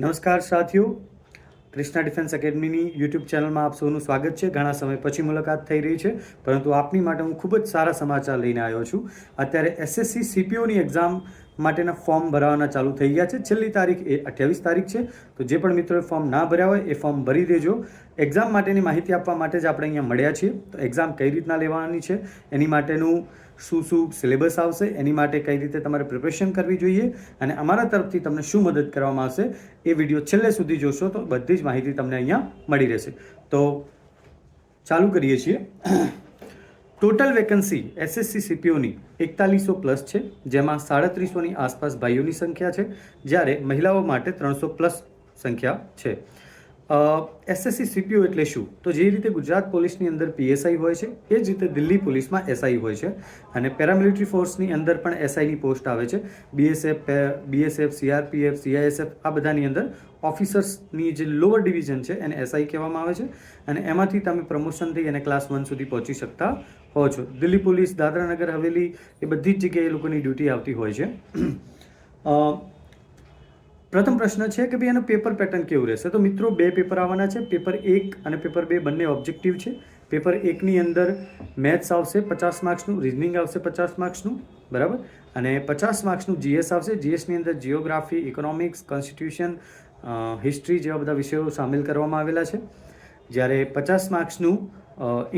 નમસ્કાર સાથીઓ. Krishna defence એકેડમીની YouTube ચેનલમાં આપ સૌનું સ્વાગત છે. ઘણા સમય પછી મુલાકાત થઈ રહી છે. પરંતુ આપની માટે હું ખૂબ જ સારા સમાચાર લઈને આવ્યો છું. અત્યારે એસએસસી સીપીઓની એક્ઝામ માટેના ફોર્મ ભરાવાના ચાલુ થઈ ગયા છે. છેલ્લી તારીખ એ અઠ્યાવીસ તારીખ છે. તો જે પણ મિત્રોએ ફોર્મ ના ભર્યા હોય એ ફોર્મ ભરી દેજો. એક્ઝામ માટેની માહિતી આપવા માટે જ આપણે અહીંયા મળ્યા છીએ. તો એક્ઝામ કઈ રીતના લેવાની છે? એની માટેનું શું શું સિલેબસ આવશે? એની માટે કઈ રીતે તમારે પ્રિપરેશન કરવી જોઈએ? અને અમારા તરફથી તમને શું મદદ કરવામાં આવશે? એ વીડિયો છેલ્લે સુધી જોશો તો બધી જ માહિતી તમને અહીંયા મળી રહેશે. તો ચાલુ કરીએ છીએ. ટોટલ વેકન્સી એસએસસી સીપીઓની એકતાલીસો પ્લસ છે, જેમાં સાડત્રીસોની આસપાસ ભાઈઓની સંખ્યા છે, જ્યારે મહિલાઓ માટે ત્રણસો પ્લસ સંખ્યા છે. એસએસસી સીપીઓ એટલે શું? તો જે રીતે ગુજરાત પોલીસની અંદર પીએસઆઈ હોય છે, એ જ રીતે દિલ્હી પોલીસમાં એસઆઈ હોય છે. અને પેરામિલિટરી ફોર્સની અંદર પણ એસઆઈની પોસ્ટ આવે છે. બીએસએફ બીએસએફ સીઆરપીએફ સીઆઈએસએફ આ બધાની અંદર ઓફિસર્સની જે લોઅર ડિવિઝન છે, એને એસઆઈ કહેવામાં આવે છે. અને એમાંથી તમે પ્રમોશન થઈ અને ક્લાસ વન સુધી પહોંચી શકતા હો છો. દિલ્હી પોલીસ દાદરાનગર હવેલી, એ બધી જ જગ્યાએ એ લોકોની ડ્યુટી આવતી હોય છે. પ્રથમ પ્રશ્ન છે કે ભાઈ એનું પેપર પેટર્ન કેવું રહેશે? તો મિત્રો, બે પેપર આવવાના છે. પેપર એક અને પેપર બે બંને ઓબ્જેક્ટિવ છે. પેપર એકની અંદર મેથ્સ આવશે પચાસ માર્ક્સનું રિઝનિંગ આવશે પચાસ માર્ક્સનું બરાબર? અને પચાસ માર્ક્સનું જીએસ આવશે. જીએસની અંદર જીઓગ્રાફી ઇકોનોમિક્સ કોન્સ્ટિટ્યુશન હિસ્ટ્રી જેવા બધા વિષયો સામેલ કરવામાં આવેલા છે. જ્યારે પચાસ માર્ક્સનું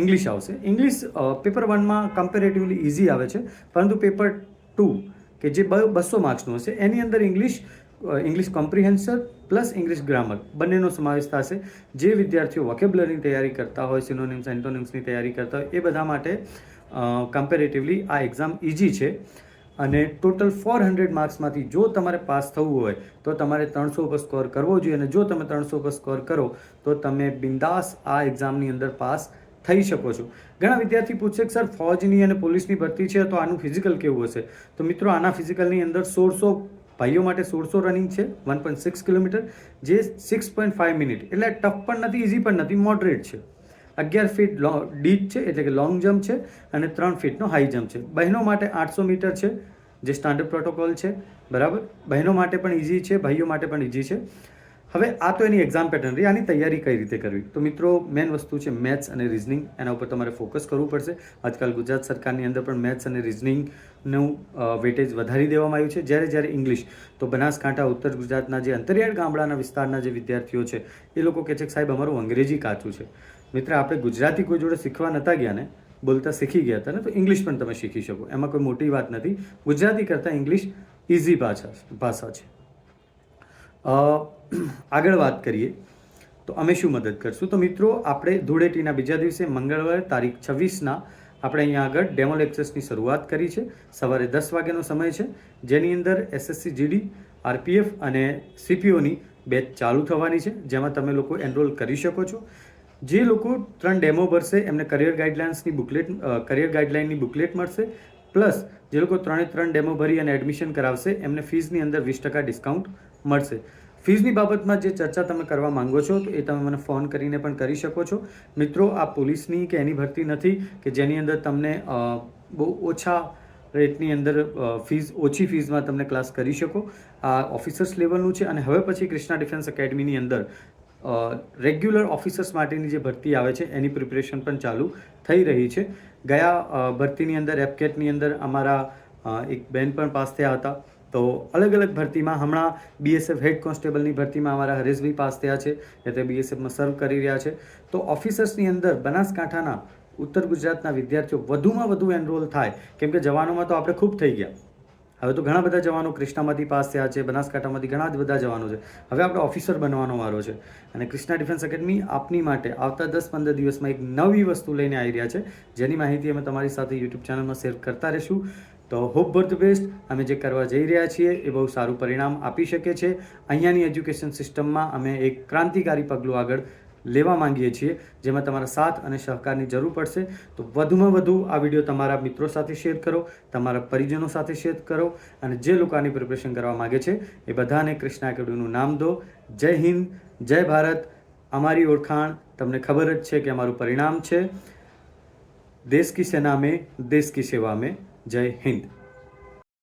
ઇંગ્લિશ આવશે. ઇંગ્લિશ પેપર વનમાં કમ્પેરેટિવલી ઇઝી આવે છે. પરંતુ પેપર ટુ કે જે બસો માર્ક્સનું હશે, એની અંદર English English comprehension plus English grammar બંનેનો સમાવેશ થશે. જે વિદ્યાર્થીઓ વોકેબ્લરીની તૈયારી કરતા હોય સિનોનિમ્સ એન્ટોનિમ્સની તૈયારી કરતા હોય, એ બધા માટે કમ્પેરેટિવલી આ એક્ઝામ ઇઝી છે. અને ટોટલ ફોર હંડ્રેડ માર્ક્સમાંથી જો તમારે પાસ થવું હોય, તો તમારે ત્રણસો ઉપર સ્કોર કરવો જોઈએ. અને જો તમે ત્રણસો ઉપર સ્કોર કરો, તો તમે બિંદાસ આ એક્ઝામની અંદર પાસ થઈ શકો છો. ઘણા વિદ્યાર્થી પૂછશે કે, સર, ફોજની અને પોલીસની ભરતી છે, તો આનું ફિઝિકલ કેવું હશે? તો મિત્રો, આના ફિઝિકલની અંદર સોળસો ભાઈઓ માટે સોળસો રનિંગ છે વન પોઈન્ટ સિક્સ કિલોમીટર, જે સિક્સ પોઈન્ટ ફાઇવ મિનિટ એટલે ટફ પણ નથી ઇઝી પણ નથી મોડરેટ છે. અગિયાર ફીટ લો ડીપ છે, એટલે કે લોંગ જમ્પ છે, અને ત્રણ ફીટનો હાઈ જમ્પ છે. બહેનો માટે આઠસો મીટર છે, જે સ્ટાન્ડર્ડ પ્રોટોકોલ છે. બરાબર? બહેનો માટે પણ ઇઝી છે, ભાઈઓ માટે પણ ઇઝી છે. હવે આ તો એની એક્ઝામ પેટર્ન રહી, આની તૈયારી કઈ રીતે કરવી? તો મિત્રો મેન વસ્તુ છે મેથ્સ અને રિઝનિંગ એના ઉપર તમારે ફોકસ કરવું પડશે. આજકાલ ગુજરાત સરકારની અંદર પણ મેથ્સ અને રિઝનિંગનું વેટેજ વધારી દેવામાં આવ્યું છે. જ્યારે જ્યારે ઇંગ્લિશ તો બનાસકાંઠા, ઉત્તર ગુજરાતના જે અંતરિયાળ ગામડાના વિસ્તારના જે વિદ્યાર્થીઓ છે, એ લોકો કહે છે કે સાહેબ, અમારું અંગ્રેજી કાચું છે. મિત્ર, આપણે ગુજરાતી કોઈ જોડે શીખવા નહોતા ગયા ને, બોલતા શીખી ગયા હતા ને, તો ઇંગ્લિશ પણ તમે શીખી શકો. એમાં કોઈ મોટી વાત નથી. ગુજરાતી કરતાં ઇંગ્લિશ ઇઝી ભાષા ભાષા છે. આગળ વાત કરીએ, તો અમે શું મદદ કરશું? તો મિત્રો, આપણે ધૂળેટીના બીજા દિવસે મંગળવારે તારીખ છવ્વીસના આપણે અહીંયા આગળ ડેમો લેક્ચર્સની શરૂઆત કરી છે. સવારે દસ વાગ્યાનો સમય છે. જેની અંદર એસએસસી જીડી આરપીએફ અને સીપીઓની બેચ ચાલુ થવાની છે, જેમાં તમે લોકો એનરોલ કરી શકો છો. જે લોકો ત્રણ ડેમો ભરશે, એમને કરિયર ગાઈડલાઇન્સની બુકલેટ કરિયર ગાઈડલાઇનની બુકલેટ મળશે. પ્લસ, જે લોકો ત્રણે ત્રણ ડેમો ભરી અને એડમિશન કરાવશે, એમને ફીસની અંદર વીસ ટકા ડિસ્કાઉન્ટ મળશે. ફીસની બાબતમાં જે ચર્ચા તમે કરવા માંગો છો, તો એ તમે મને ફોન કરીને પણ કરી શકો છો. મિત્રો, આ પોલીસની કે એની ભરતી નથી, કે જેની અંદર તમને બહુ ઓછા રેટની અંદર ફીઝ, ઓછી ફીઝમાં તમને ક્લાસ કરી શકો. આ ઓફિસર્સ લેવલનું છે અને હવે પછી ક્રિષ્ના ડિફેન્સ એકેડમીની અંદર રેગ્યુલર ઓફિસર્સ માટેની જે ભરતી આવે છે, એની પ્રિપરેશન પણ ચાલુ થઈ રહી છે. ગયા ભરતીની અંદર, એપકેટની અંદર અમારા એક બેન પણ પાસ થયા હતા. તો અલગ અલગ ભરતીમાં હમણાં બીએસએફ હેડ કોન્સ્ટેબલની ભરતીમાં અમારા હરેશભાઈ પાસ થયા છે એ તે બીએસએફમાં સર્વ કરી રહ્યા છે. તો ઓફિસર્સની અંદર બનાસકાંઠાના ઉત્તર ગુજરાતના વિદ્યાર્થીઓ વધુમાં વધુ એનરોલ થાય. કેમ કે જવાનોમાં તો આપણે ખૂબ થઈ ગયા. હવે તો ઘણા બધા જવાનો કૃષ્ણામાંથી પાસ થયા છે, બનાસકાંઠામાંથી ઘણા જ બધા જવાનો છે. હવે આપણે ઓફિસર બનવાનો વારો છે. અને કૃષ્ણા ડિફેન્સ એકેડમી આપની માટે આવતા દસ પંદર દિવસમાં એક નવી વસ્તુ લઈને આવી રહ્યા છે. જેની માહિતી અમે તમારી સાથે યુટ્યુબ ચેનલમાં શેર કરતા રહીશું. તો હોપ બર્થ બેસ્ટ અમે જે કરવા જઈ રહ્યા છીએ એ બહુ સારું પરિણામ આપી શકે છે. અહીંયાની એજ્યુકેશન સિસ્ટમમાં અમે એક ક્રાંતિકારી પગલું આગળ લેવા માંગીએ છીએ, જેમાં તમારા સાથ અને સહકારની જરૂર પડશે. તો વધુમાં વધુ આ વીડિયો તમારા મિત્રો સાથે શેર કરો, તમારા પરિજનો સાથે શેર કરો, અને જે લોકો આની પ્રિપરેશન કરવા માગે છે, એ બધાને કૃષ્ણા એકેડમીનું નામ દો. જય હિન્દ, જય ભારત. અમારી ઓળખાણ, તમને ખબર જ છે કે અમારું પરિણામ છે, દેશ કી સેના મેં, દેશ કી સેવા મેં. જય હિન્દ.